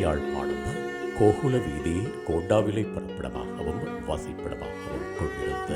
யாழ்ப்பாணம் கோகுல வீதி கோண்டாவிலை பரப்பிடமாகவும் வாசிப்பிடமாகவும் கொண்டிருந்த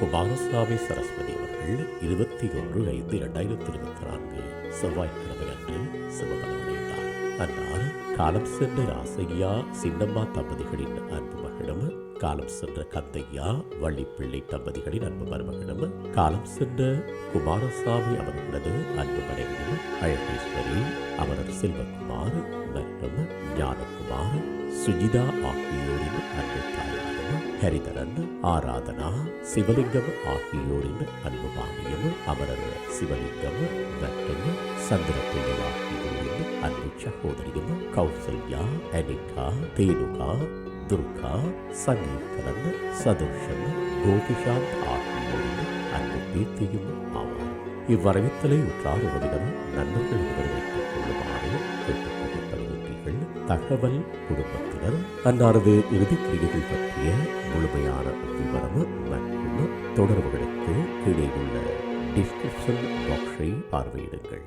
குமாரசாமி சரஸ்வதி அவர்கள் இருபத்தி ஒன்று ஐந்து இரண்டாயிரத்தி இருபத்தி நான்கு செவ்வாய்க்கிழமை அன்று சிவபலமடைந்தார் அன்னார் காலம் சென்ற ராசையா சின்னம்மா தம்பதிகளின் அன்பு மகளும் காலம் சென்ற கந்தையா வள்ளிப்பிள்ளை தம்பதிகளின் அன்பு மருமகனும் காலம் சென்ற குமாரசாமி அவர்களது அன்பு அழகேஸ்வரி அமரர் செல்வகுமார் மற்றும் ஞானகுமார் சுஜிதா ஆகியோரின் அன்பு தாயாரும் ஹரிதரன் ஆராதனா சிவலிங்கம் ஆகியோரின் அன்பு மாமியும் அமரர் சிவலிங்கம் மற்றும் சந்திரப்பிள்ளை ஆகியோரின் அன்பு சகோதரியும் கௌசல்யா அனிகா தேனுகா துர்கா சங்கீதரன் சதுஷன் கோபிஷாந்த் ஆகியோரின் அன்பு பேத்தியும் ஆவார் இவ்வரவித்தலை உற்றார் உறவினர் நண்பர்கள் வரவேற்றுக் கொள்ளுமாறு கேட்டுக்கொள்ளப்படுகின்றீர்கள் தகவல் குடும்பத்தினர் அன்னாரது இறுதிக்கிரியைகள் பற்றிய முழுமையான விவரம் மற்றும் தொடர்புகளுக்கு கீழே உள்ள டிஸ்கிரிப்ஷன் பாக்ஸை பார்வையிடுங்கள்.